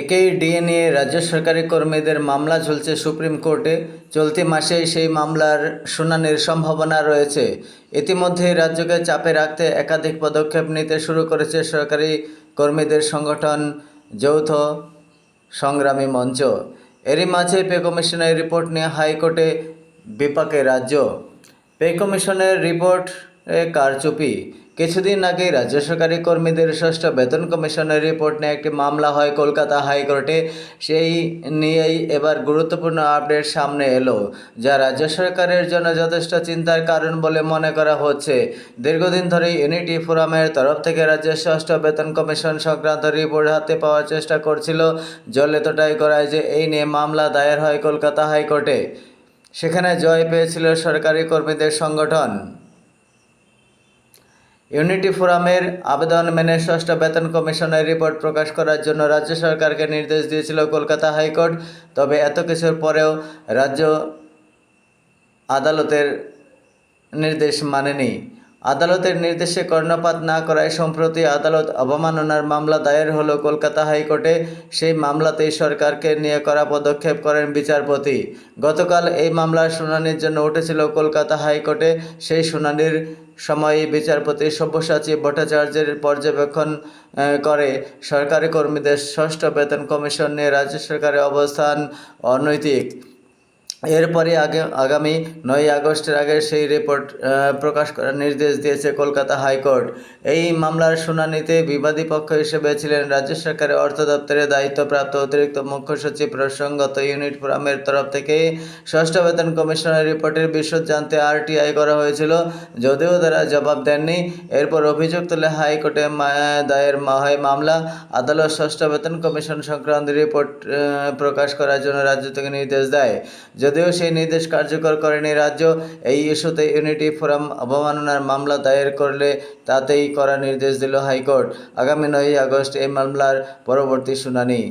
একই ডিএ নিয়ে রাজ্য সরকারি কর্মীদের মামলা ঝুলছে সুপ্রিম কোর্টে। চলতি মাসেই সেই মামলার শুনানির সম্ভাবনা রয়েছে। ইতিমধ্যেই রাজ্যকে চাপে রাখতে একাধিক পদক্ষেপ নিতে শুরু করেছে সরকারি কর্মীদের সংগঠন যৌথ সংগ্রামী মঞ্চ। এরই মাঝে পে কমিশনের রিপোর্ট নিয়ে হাইকোর্টে বিপাকে রাজ্য। পে কমিশনের রিপোর্টে কারচুপি। কিছুদিন আগে রাজ্য সরকারি কর্মীদের ষষ্ঠ বেতন কমিশনের রিপোর্ট নিয়ে একটি মামলা হয় কলকাতা হাইকোর্টে। সেই নিয়েই এবার গুরুত্বপূর্ণ আপডেট সামনে এলো, যা রাজ্য সরকারের জন্য যথেষ্ট চিন্তার কারণ বলে মনে করা হচ্ছে। দীর্ঘদিন ধরে ইউনিটি ফোরামের তরফ থেকে রাজ্যের ষষ্ঠ বেতন কমিশন সংক্রান্ত রিপোর্ট হাতে পাওয়ার চেষ্টা করছিল। জল এতটাই করায় যে এই নিয়ে মামলা দায়ের হয় কলকাতা হাইকোর্টে। সেখানে জয় পেয়েছিল সরকারি কর্মীদের সংগঠন। ইউনিটি ফোরামের আবেদন মেনে ষষ্ঠ বেতন কমিশনের রিপোর্ট প্রকাশ করার জন্য রাজ্য সরকারকে নির্দেশ দিয়েছিল কলকাতা হাইকোর্ট, তবে এত কিছুর পরেও রাজ্য আদালতের নির্দেশ মানেনি। আদালতের নির্দেশে কর্ণপাত না করায় সম্প্রতি আদালত অবমাননার মামলা দায়ের হলো কলকাতা হাইকোর্টে। সেই মামলাতেই সরকারকে নিয়ে করা পদক্ষেপ করেন বিচারপতি। গতকাল এই মামলার শুনানির জন্য উঠেছিল কলকাতা হাইকোর্টে। সেই শুনানির সময় বিচারপতি সব্যসাচী ভট্টাচার্যের পর্যবেক্ষণ করে। সরকারি কর্মীদের ষষ্ঠ বেতন কমিশন নিয়ে রাজ্য সরকারের অবস্থান অনৈতিক। এরপরে আগে আগামী নয় আগস্টের আগে সেই রিপোর্ট প্রকাশ করার নির্দেশ দিয়েছে কলকাতা হাইকোর্ট। এই মামলার শুনানিতে বিবাদী পক্ষ হিসেবে ছিলেন রাজ্য সরকারের অর্থ দপ্তরের দায়িত্বপ্রাপ্ত অতিরিক্ত মুখ্য সচিব প্রসঙ্গত ইউনিট ফোরামের তরফ থেকে ষষ্ঠ বেতন কমিশনের রিপোর্টের বিশদ জানতে আরটিআই করা হয়েছিল, যদিও তারা জবাব দেননি। এরপর অভিযোগ তুলে হাইকোর্টে দায়ের হয় মামলা। আদালত ষষ্ঠ বেতন কমিশন সংক্রান্ত রিপোর্ট প্রকাশ করার জন্য রাজ্য থেকে নির্দেশ দেয়। যদিও সেই নির্দেশ কার্যকর করেনি, রাজ্য এই ইস্যুতে ইউনিটি ফোরাম অবমাননার মামলা দায়ের করলে তাতেই করা নির্দেশ দিল হাইকোর্ট। আগামী নয়ই আগস্ট এই মামলার পরবর্তী শুনানি।